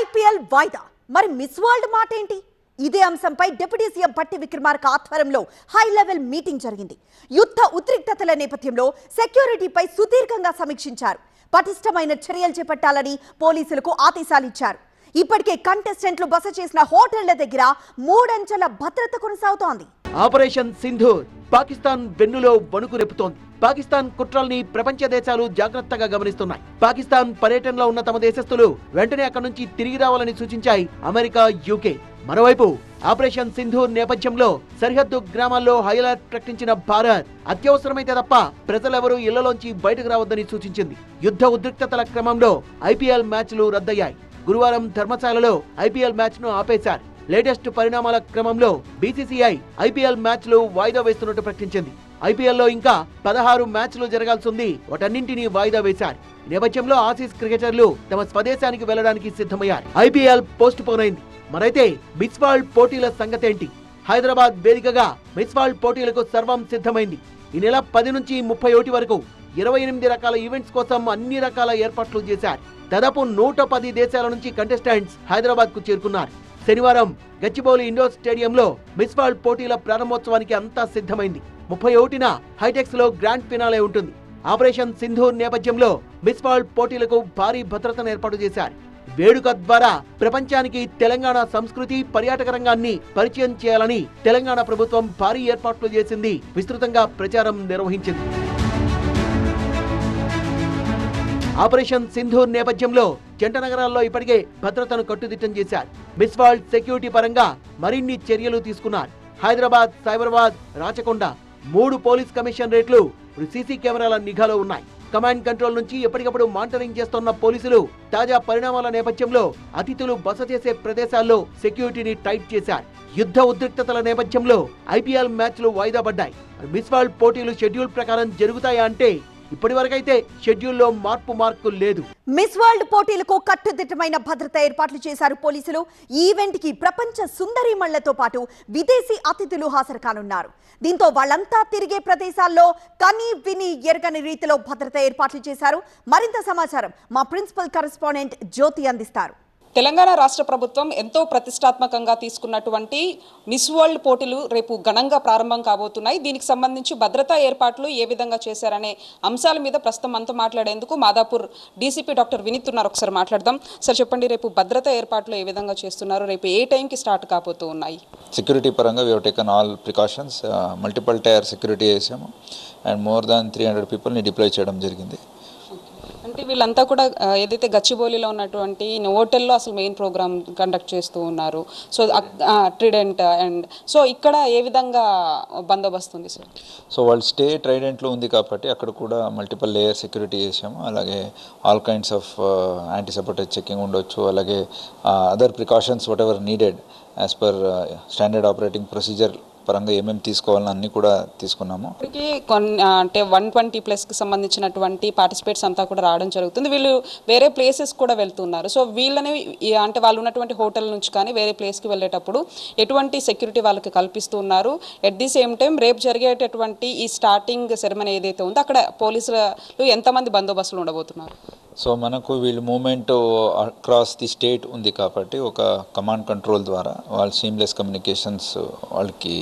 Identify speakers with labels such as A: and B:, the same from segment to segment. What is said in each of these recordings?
A: IPL వాయిదా. మరి miss world మాట ఏంటి ఇదే అంశంపై డిప్యూటీ సీఎం పట్టి విక్రమార్క ఆధ్వర్యంలో హై లెవెల్ మీటింగ్ జరిగింది. యుద్ధ ఉద్రిక్తతల నేపథ్యంలో సెక్యూరిటీపై సుదీర్ఘంగా సమీక్షించారు. పటిష్టమైన చర్యలు చేపట్టాలని పోలీసులకు ఆదేశాలిచ్చారు ఇప్పటికే కంటెస్టెంట్లు బస చేసిన హోటళ్ళ దగ్గర మూడంచెల భద్రత కొనసాగుతోంది.
B: ఆపరేషన్ సింధు పాకిస్తాన్ వెన్నులో వణుకు రేపుతోంది. పాకిస్తాన్ కుట్రల్ని ప్రపంచ దేశాలు జాగ్రత్తగా గమనిస్తున్నాయి. పాకిస్తాన్ పర్యటనలో ఉన్న తమ దేశస్తులు వెంటనే అక్కడి నుంచి తిరిగి రావాలని సూచించాయి అమెరికా యూకే. మరోవైపు ఆపరేషన్ సింధూర్ నేపథ్యంలో సరిహద్దు గ్రామాల్లో హైలైట్ ప్రకటించిన భారత్ అత్యవసరమైతే తప్ప ప్రజలెవరూ ఇళ్ళలోంచి బయటకు రావద్దని సూచించింది. యుద్ధ ఉద్రిక్తతల క్రమంలో ఐపీఎల్ మ్యాచ్లు రద్దయ్యాయి. గురువారం ధర్మశాలలో ఐపీఎల్ మ్యాచ్ను ఆపేశారు. లేటెస్ట్ పరిణామాల క్రమంలో బీసీసీఐ ఐపీఎల్ మ్యాచ్లు వాయిదా వేస్తున్నట్టు ప్రకటించింది. ఐపీఎల్లో ఇంకా పదహారు మ్యాచ్లు జరగాల్సి ఉంది వాటన్నింటినీ వాయిదా వేశారు. నేపథ్యంలో ఆసీస్ క్రికెటర్లు తమ స్వదేశానికి వెళ్ళడానికి సిద్ధమయ్యారు. ఐపీఎల్ పోస్ట్ పోన్ అయింది. మరైతే మిస్ వరల్డ్ పోటీల సంగతేంటి? హైదరాబాద్ వేదికగా మిస్ వరల్డ్ పోటీలకు సర్వం సిద్ధమైంది. ఈ నెల పది నుంచి ముప్పై ఒకటి వరకు ఇరవై ఎనిమిది రకాల ఈవెంట్స్ కోసం అన్ని రకాల ఏర్పాట్లు చేశారు. దాదాపు నూట పది దేశాల నుంచి కంటెస్టెంట్స్ హైదరాబాద్కు చేరుకున్నారు. శనివారం గచ్చిబౌలి ఇండోర్ స్టేడియంలో మిస్ వరల్డ్ పోటీల ప్రారంభోత్సవానికి అంతా సిద్ధమైంది. ముప్పై ఒకటిన హైటెక్స్లో గ్రాండ్ ఫినాలే ఉంటుంది. ఆపరేషన్ సింధూర్ నేపథ్యంలో మిస్ వరల్డ్ పోటీలకు భారీ భద్రతను ఏర్పాటు చేశారు. వేడుక ద్వారా ప్రపంచానికి తెలంగాణ సంస్కృతి పర్యాటక రంగాన్ని పరిచయం చేయాలని తెలంగాణ ప్రభుత్వం భారీ ఏర్పాట్లు చేసింది విస్తృతంగా ప్రచారం నిర్వహించింది. ఆపరేషన్ సింధూర్ నేపథ్యంలో జంట నగరాల్లో ఇప్పటికే భద్రతను కట్టుదిట్టం చేశారు. మిస్ వరల్డ్ సెక్యూరిటీ పరంగా మరిన్ని చర్యలు తీసుకున్నారు. హైదరాబాద్ సైబరాబాద్ రాచకొండ మూడు పోలీస్ కమిషన్ రేట్లు సీసీ కెమెరాల నిఘాలో ఉన్నాయి. కమాండ్ కంట్రోల్ నుంచి ఎప్పటికప్పుడు మానిటరింగ్ చేస్తున్న పోలీసులు తాజా పరిణామాల నేపథ్యంలో అతిథులు బస చేసే ప్రదేశాల్లో సెక్యూరిటీని టైట్ చేశారు. యుద్ధ ఉద్రిక్తతల నేపథ్యంలో ఐపీఎల్ మ్యాచ్లు వాయిదా పడ్డాయి. మిస్ వరల్డ్ పోటీలు షెడ్యూల్ ప్రకారం జరుగుతాయా అంటే ఇప్పటి వరకైతే షెడ్యూల్లో మార్పు మార్కు లేదు.
A: మిస్ వరల్డ్ పోటీలకు కట్టుదిట్టమైన భద్రత ఏర్పాట్లు చేశారు పోలీసులు. ఈవెంట్కి ప్రపంచ సుందరీమణులతో పాటు విదేశీ అతిథులు హాజరు కానున్నారు. దీంతో వాళ్ళంతా తిరిగే ప్రదేశాల్లో కని విని ఎరగని రీతిలో భద్రత ఏర్పాట్లు చేశారు. మరింత సమాచారం మా ప్రిన్సిపల్ కరెస్పాండెంట్ జ్యోతి అందిస్తారు.
C: తెలంగాణ రాష్ట్ర ప్రభుత్వం ఎంతో ప్రతిష్టాత్మకంగా తీసుకున్నటువంటి మిస్ వరల్డ్ పోటీలు రేపు ఘనంగా ప్రారంభం కాబోతున్నాయి. దీనికి సంబంధించి భద్రతా ఏర్పాట్లు ఏ విధంగా చేశారనే అంశాల మీద ప్రస్తుతం మనతో మాట్లాడేందుకు మాదాపూర్ డీసీపీ డాక్టర్ వినీత్ ఉన్నారు. ఒకసారి మాట్లాడదాం. సార్ చెప్పండి రేపు భద్రతా ఏర్పాట్లు ఏ విధంగా చేస్తున్నారు? రేపు ఏ టైంకి స్టార్ట్ కాబోతూ ఉన్నాయి?
D: సెక్యూరిటీ పరంగా we taken all precautions multiple tier security చేసాము and more than three hundred పీపుల్ని డిప్లాయ్ చేయడం జరిగింది.
C: అంటే వీళ్ళంతా కూడా ఏదైతే గచ్చిబౌలిలో ఉన్నటువంటి హోటల్లో అసలు మెయిన్ ప్రోగ్రామ్ కండక్ట్ చేస్తూ ఉన్నారు. సో ట్రిడెంట్ అండ్ సో ఇక్కడ ఏ విధంగా బందోబస్తు ఉంది సార్?
D: సో వాళ్ళు స్టే ట్రైడెంట్లో ఉంది కాబట్టి అక్కడ కూడా మల్టిపల్ లేయర్ సెక్యూరిటీ చేసాము అలాగే all kinds of anti supported checking ఉండొచ్చు. అలాగే other precautions whatever needed as per standard operating procedure పరంగా ఏమేమి తీసుకోవాలని అన్నీ కూడా తీసుకున్నాము.
C: ఇప్పటికీ కొన్ని అంటే వన్ ట్వంటీ ప్లస్కి సంబంధించినటువంటి పార్టిసిపేట్స్ అంతా కూడా రావడం జరుగుతుంది. వీళ్ళు వేరే ప్లేసెస్ కూడా వెళ్తున్నారు. సో వీళ్ళని అంటే వాళ్ళు ఉన్నటువంటి హోటల్ నుంచి కానీ వేరే ప్లేస్కి వెళ్ళేటప్పుడు ఎటువంటి సెక్యూరిటీ వాళ్ళకి కల్పిస్తూ ఉన్నారు. ఎట్ ది సేమ్ టైం రేపు జరిగేటటువంటి ఈ స్టార్టింగ్ సెరమనీ ఏదైతే ఉందో అక్కడ పోలీసులు ఎంతమంది బందోబస్తులు ఉండబోతున్నారు?
D: సో మనకు వీళ్ళు మూమెంట్ అక్రాస్ ది స్టేట్ ఉంది కాబట్టి ఒక కమాండ్ కంట్రోల్ ద్వారా వాళ్ళు సీమ్లెస్ కమ్యూనికేషన్స్ వాళ్ళకి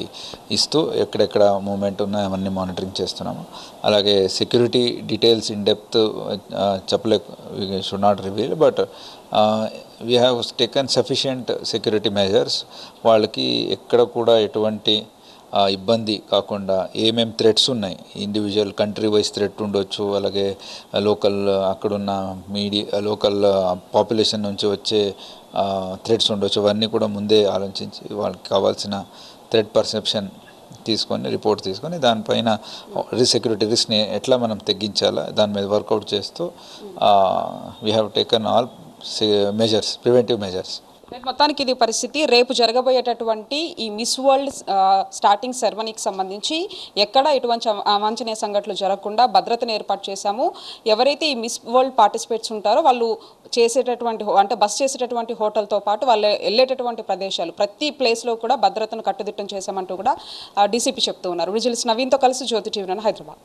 D: ఇస్తూ ఎక్కడెక్కడ మూమెంట్ ఉన్నాయో అవన్నీ మానిటరింగ్ చేస్తున్నాము. అలాగే సెక్యూరిటీ డీటెయిల్స్ ఇన్ డెప్త్ చెప్పలే should not reveal but we have taken sufficient security measures వాళ్ళకి ఎక్కడ కూడా ఎటువంటి ఇబ్బంది కాకుండా ఏమేం థ్రెట్స్ ఉన్నాయి? ఇండివిజువల్ కంట్రీ వైజ్ థ్రెట్ ఉండొచ్చు అలాగే లోకల్ అక్కడున్న మీడియా లోకల్ పాపులేషన్ నుంచి వచ్చే థ్రెట్స్ ఉండొచ్చు. అవన్నీ కూడా ముందే ఆలోచించి వాళ్ళకి కావాల్సిన థ్రెట్ పర్సెప్షన్ తీసుకొని రిపోర్ట్ తీసుకొని దానిపైన సెక్యూరిటీ రిస్క్ని ఎట్లా మనం తగ్గించాలా దాని మీద వర్కౌట్ చేస్తూ we have taken all measures preventive measures
C: మొత్తానికి ఇది పరిస్థితి. రేపు జరగబోయేటటువంటి ఈ మిస్ వరల్డ్ స్టార్టింగ్ సెరమనీకి సంబంధించి ఎక్కడ ఎటువంటి అవాంఛనీయ సంఘటనలు జరగకుండా భద్రతను ఏర్పాటు చేశాము. ఎవరైతే ఈ మిస్ వరల్డ్ పార్టిసిపేట్స్ ఉంటారో వాళ్ళు చేసేటటువంటి అంటే బస్ చేసేటటువంటి హోటల్తో పాటు వాళ్ళు వెళ్ళేటటువంటి ప్రదేశాలు ప్రతి ప్లేస్లో కూడా భద్రతను కట్టుదిట్టం చేశామంటూ కూడా డీసీపీ చెప్తూ ఉన్నారు. విజిల్స్ నవీన్తో కలిసి జ్యోతి టీవీ హైదరాబాద్.